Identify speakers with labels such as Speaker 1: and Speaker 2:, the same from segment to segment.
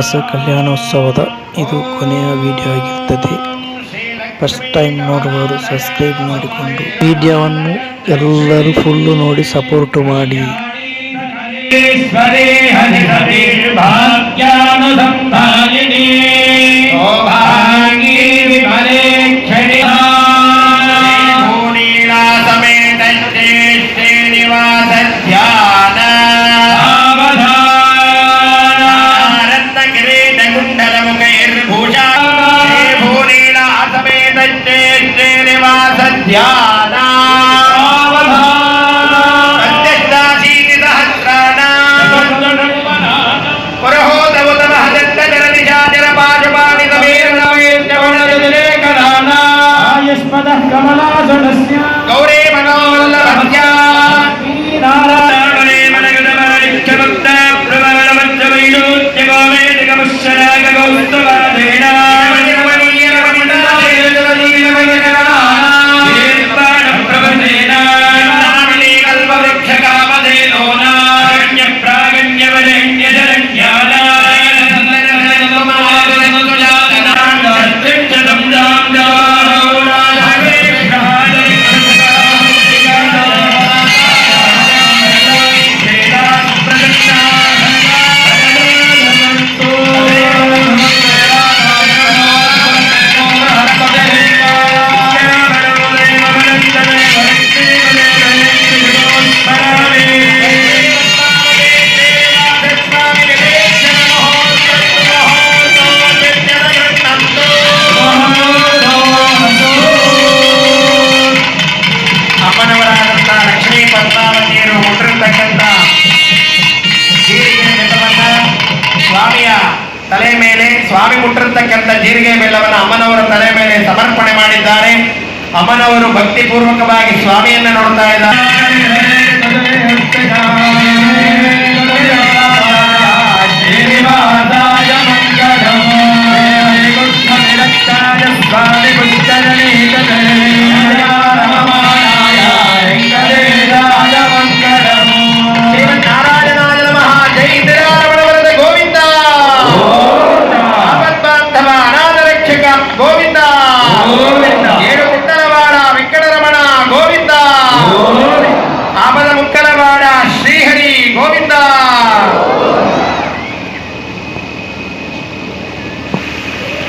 Speaker 1: ಶ್ರೀನಿವಾಸ ಕಲ್ಯಾಣೋತ್ಸವದ ಇದು ಕೊನೆಯ ವಿಡಿಯೋ ಆಗಿರುತ್ತದೆ ಫಸ್ಟ್ ಟೈಮ್ ನೋಡುವವರು ಸಬ್ಸ್ಕ್ರೈಬ್ ಮಾಡಿಕೊಂಡು ವಿಡಿಯೋವನ್ನು ಎಲ್ಲರೂ ಫುಲ್ಲು ನೋಡಿ ಸಪೋರ್ಟ್ ಮಾಡಿ.
Speaker 2: 点 ತಲೆ ಮೇಲೆ ಸ್ವಾಮಿ ಮುಟ್ಟಿರ್ತಕ್ಕಂಥ ಜೀರಿಗೆ ಬೆಲ್ಲವನ್ನ ಅಮ್ಮನವರ ತಲೆ ಮೇಲೆ ಸಮರ್ಪಣೆ ಮಾಡಿದ್ದಾರೆ ಅಮ್ಮನವರು ಭಕ್ತಿಪೂರ್ವಕವಾಗಿ ಸ್ವಾಮಿಯನ್ನ ನೋಡ್ತಾ ಇದ್ದಾರೆ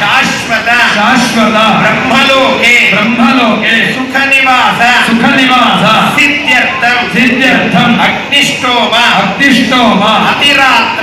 Speaker 3: శాశ్వత
Speaker 2: శాశ్వత
Speaker 3: బ్రహ్మలోకే
Speaker 2: బ్రహ్మలోకే సుఖ
Speaker 3: నివాస సుఖ
Speaker 2: నివాస
Speaker 3: సిద్ధ్యర్థం
Speaker 2: సిద్ధ్యర్థం
Speaker 3: అగ్నిష్టోమ
Speaker 2: అగ్నిష్టోమ
Speaker 3: అతిరాత్ర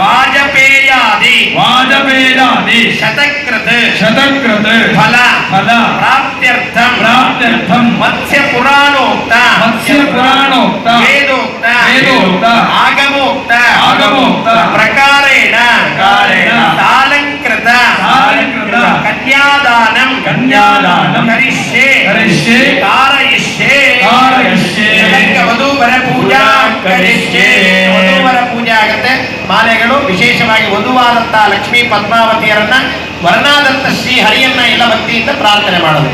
Speaker 2: ವಾಜಪೇಯಾದಿ
Speaker 3: ವಾಜಪೇಯಾದಿ
Speaker 2: ಶತಕೃತ
Speaker 3: ಶತಕೃತ
Speaker 2: ಫಲ
Speaker 3: ಫಲ
Speaker 2: ಪ್ರಾಪ್ತ್ಯರ್ಥಂ
Speaker 3: ಪ್ರಾಪ್ತ್ಯರ್ಥಂ
Speaker 2: ಮತ್ಸ್ಯ ಪುರಾಣೋಕ್ತ
Speaker 3: ಮತ್ಸ್ಯ ಪುರಾಣೋಕ್ತ
Speaker 2: ವೇದೋಕ್ತ
Speaker 3: ವೇದೋಕ್ತ
Speaker 2: ಆಗಮೋಕ್ತ
Speaker 3: ಆಗಮೋಕ್ತ
Speaker 2: ಪ್ರಕಾರೇಣ
Speaker 3: ಪ್ರಕಾರೇಣ
Speaker 2: ಸಾಲಂಕೃತ
Speaker 3: ಸಾಲಂಕೃತ
Speaker 2: ಕನ್ಯಾದಾನಂ
Speaker 3: ಕನ್ಯಾದಾನಂ
Speaker 2: ಕರಿಷ್ಯೆ
Speaker 3: ಕರಿಷ್ಯೆ
Speaker 2: ಕಾರಯಿಷ್ಯೆ
Speaker 3: ಕಾರಯಿಷ್ಯೆ
Speaker 2: ಇದಕ್ಕೆ ವಧೂವರ ಪೂಜಾ ಕರಿಷ್ಯೆ ವಧೂವರ ಪೂಜೆ ಆಗತ್ತೆ ಮಾಲೆಗಳು ವಿಶೇಷವಾಗಿ ವಧುವಾದಂತಹ ಲಕ್ಷ್ಮೀ ಪದ್ಮಾವತಿಯರನ್ನ ವರನಾದಂತ ಶ್ರೀ ಹರಿಯನ್ನ ಎಲ್ಲ ಭಕ್ತಿಯಿಂದ ಪ್ರಾರ್ಥನೆ ಮಾಡೋದು.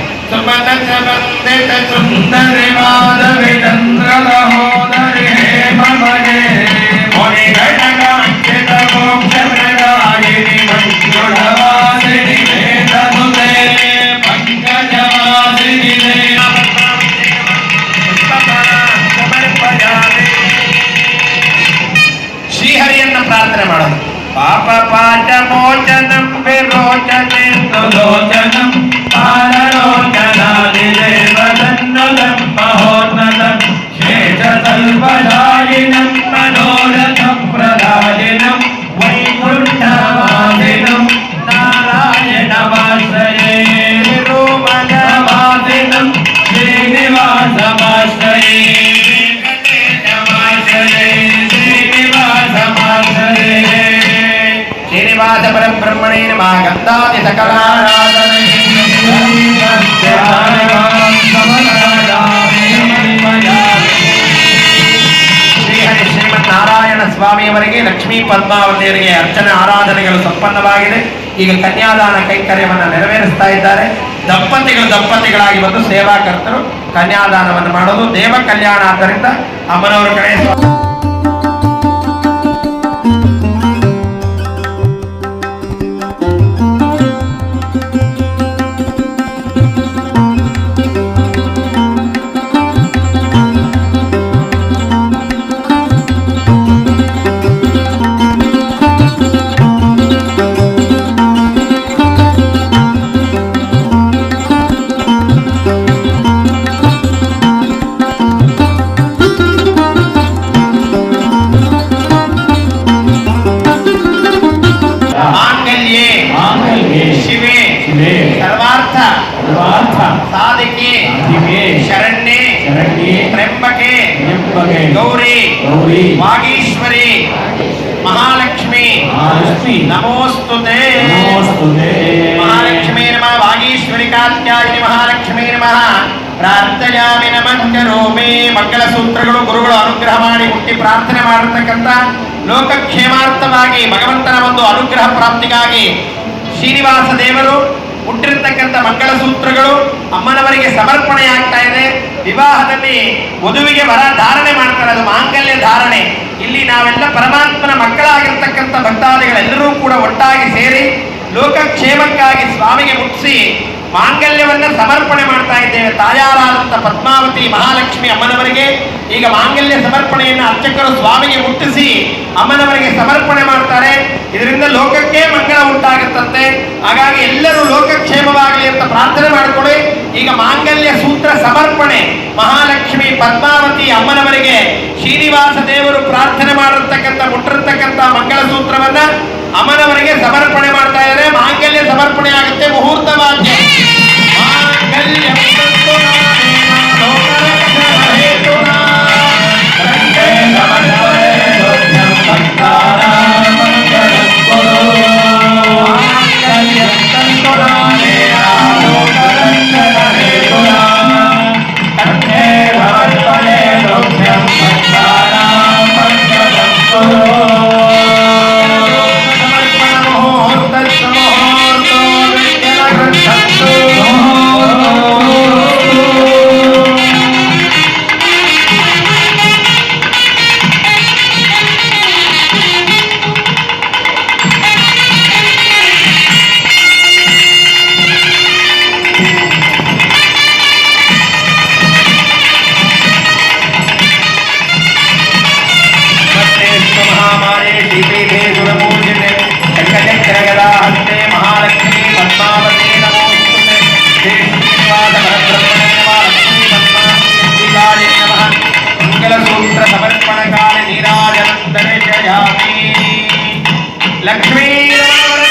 Speaker 2: रोज रोज ಸ್ವಾಮಿಯವರಿಗೆ, ಲಕ್ಷ್ಮೀ ಪದ್ಮಾವತಿಯರಿಗೆ ಅರ್ಚನೆ ಆರಾಧನೆಗಳು ಸಂಪನ್ನವಾಗಿದೆ. ಈಗ ಕನ್ಯಾದಾನ ಕೈಂಕರ್ಯವನ್ನು ನೆರವೇರಿಸ್ತಾ ಇದ್ದಾರೆ. ದಂಪತಿಗಳು ದಂಪತಿಗಳಾಗಿ ಬಂದು ಸೇವಾಕರ್ತರು ಕನ್ಯಾದಾನವನ್ನು ಮಾಡೋದು ದೇವ ಕಲ್ಯಾಣ ಆದ್ದರಿಂದ ಅಮ್ಮನವರ ಕಡೆ ಮಹಾಲಕ್ಷ್ಮಿ ನಮೋಸ್ತುತೆ.
Speaker 3: ನಮೋಸ್ತುತೆ.
Speaker 2: ಮಹಾಲಕ್ಷ್ಮೀ ನಮಃ ವಾಗೀಶ್ವರಿ ಕಾತ್ಯಾಯಿನಿ ಮಹಾಲಕ್ಷ್ಮೀ ನಮಃ. ಪ್ರಾರ್ಥಯಾಮಿ ನಮಃ ಮಕ್ಕಳ ಸೂತ್ರಗಳು ಗುರುಗಳು ಅನುಗ್ರಹ ಮಾಡಿ ಹುಟ್ಟಿ ಪ್ರಾರ್ಥನೆ ಮಾಡಿರ್ತಕ್ಕಂಥ ಲೋಕಕ್ಷೇಮಾರ್ಥವಾಗಿ ಭಗವಂತನ ಒಂದು ಅನುಗ್ರಹ ಪ್ರಾಪ್ತಿಗಾಗಿ ಶ್ರೀನಿವಾಸ ದೇವರು ಹುಟ್ಟಿರ್ತಕ್ಕಂಥ ಮಂಗಳ ಸೂತ್ರಗಳು ಅಮ್ಮನವರಿಗೆ ಸಮರ್ಪಣೆ ಆಗ್ತಾ ಇದೆ. ವಿವಾಹದಲ್ಲಿ ವಧುವಿಗೆ ವರ ಧಾರಣೆ ಮಾಡ್ತಾರೆ. ಅದು ಮಾಂಗಲ್ಯ ಧಾರಣೆ. ಇಲ್ಲಿ ನಾವೆಲ್ಲ ಪರಮಾತ್ಮನ ಮಕ್ಕಳಾಗಿರ್ತಕ್ಕಂಥ ಭಕ್ತಾದಿಗಳೆಲ್ಲರೂ ಕೂಡ ಒಟ್ಟಾಗಿ ಸೇರಿ ಲೋಕಕ್ಷೇಮಕ್ಕಾಗಿ ಸ್ವಾಮಿಗೆ ಮುಟ್ಟಿಸಿ ಮಾಂಗಲ್ಯವನ್ನ ಸಮರ್ಪಣೆ ಮಾಡ್ತಾ ಇದ್ದೇವೆ. ತಾಯಾರಾದಂಥ ಪದ್ಮಾವತಿ ಮಹಾಲಕ್ಷ್ಮಿ ಅಮ್ಮನವರಿಗೆ. ಈಗ ಮಾಂಗಲ್ಯ ಸಮರ್ಪಣೆಯನ್ನು ಅರ್ಚಕರು ಸ್ವಾಮಿಗೆ ಮುಟ್ಟಿಸಿ ಅಮ್ಮನವರಿಗೆ ಸಮರ್ಪಣೆ ಮಾಡ್ತಾರೆ. ಇದರಿಂದ ಲೋಕಕ್ಕೆ ಮಂಗಳ ಉಂಟಾಗುತ್ತಂತೆ. ಹಾಗಾಗಿ ಎಲ್ಲರೂ ಲೋಕಕ್ಷೇಮವಾಗಲಿ ಅಂತ ಪ್ರಾರ್ಥನೆ ಮಾಡಿಕೊಳ್ಳಿ. ಈಗ ಮಾಂಗಲ್ಯ ಸೂತ್ರ ಸಮರ್ಪಣೆ. ಮಹಾಲಕ್ಷ್ಮಿ ಪದ್ಮಾವತಿ ಅಮ್ಮನವರಿಗೆ ಶ್ರೀನಿವಾಸ ದೇವರು ಪ್ರಾರ್ಥನೆ ಮಾಡಿರ್ತಕ್ಕಂಥ, ಮುಟ್ಟಿರ್ತಕ್ಕಂಥ ಮಂಗಳ ಸೂತ್ರವನ್ನ ಅಮ್ಮನವರಿಗೆ ಸಮರ್ಪಣೆ ಮಾಡ್ತಾ ಇದ್ದಾರೆ. ಮಾಂಗಲ್ಯ ಸಮರ್ಪಣೆ ಲಕ್ಷ್ಮೀ ರಮಣವರದೆ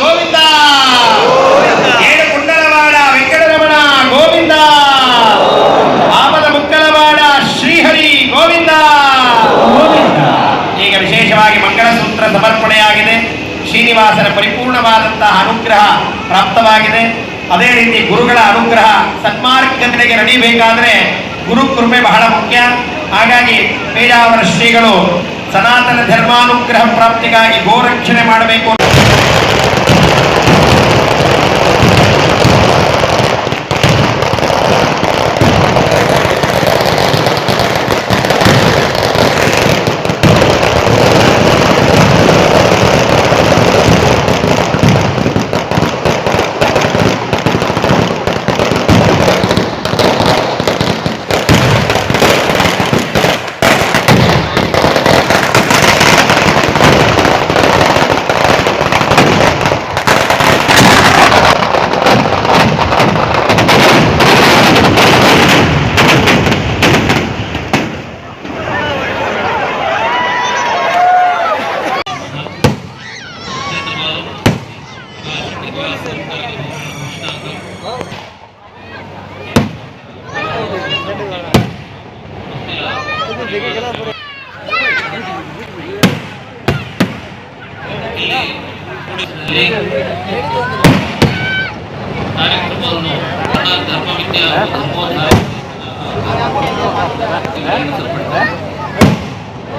Speaker 2: ಗೋವಿಂದ. ಏಳು ಕುಂಡಲವಾಡ ವೆಂಕಟರಮಣ ಗೋವಿಂದ. ಆಮದ ಮುಕ್ಕಲವಾಡ ಶ್ರೀಹರಿ ಗೋವಿಂದ. ಈಗ ವಿಶೇಷವಾಗಿ ಮಂಗಳಸೂತ್ರ ಸಮರ್ಪಣೆಯಾಗಿದೆ. ಶ್ರೀನಿವಾಸನ ಪರಿಪೂರ್ಣವಾದಂತಹ ಅನುಗ್ರಹ ಪ್ರಾಪ್ತವಾಗಿದೆ. ಅದೇ ರೀತಿ ಗುರುಗಳ ಅನುಗ್ರಹ ಸನ್ಮಾರ್ಗದೆಡೆಗೆ ನಡೀಬೇಕಾದ್ರೆ ಗುರು ಕೃಪೆ ಬಹಳ ಮುಖ್ಯ. ಹಾಗಾಗಿ ಪೇಜಾವರ ಶ್ರೀಗಳು ಸನಾತನ ಧರ್ಮಾನುಗ್ರಹ ಪ್ರಾಪ್ತಿಗಾಗಿ ಗೋರಕ್ಷಣೆ ಮಾಡಬೇಕು.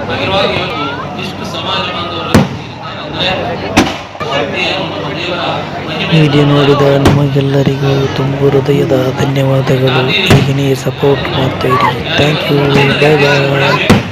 Speaker 4: ಹಾಗಿರುವಾಗ
Speaker 1: ವಿಡಿಯೋ ನೋಡಿದ ನಿಮಗೆಲ್ಲರಿಗೂ ತುಂಬ ಹೃದಯದ ಧನ್ಯವಾದಗಳು. ಹೀಗೆಯೇ ಸಪೋರ್ಟ್ ಮಾಡ್ತಾ ಇರಿ. Thank you bye bye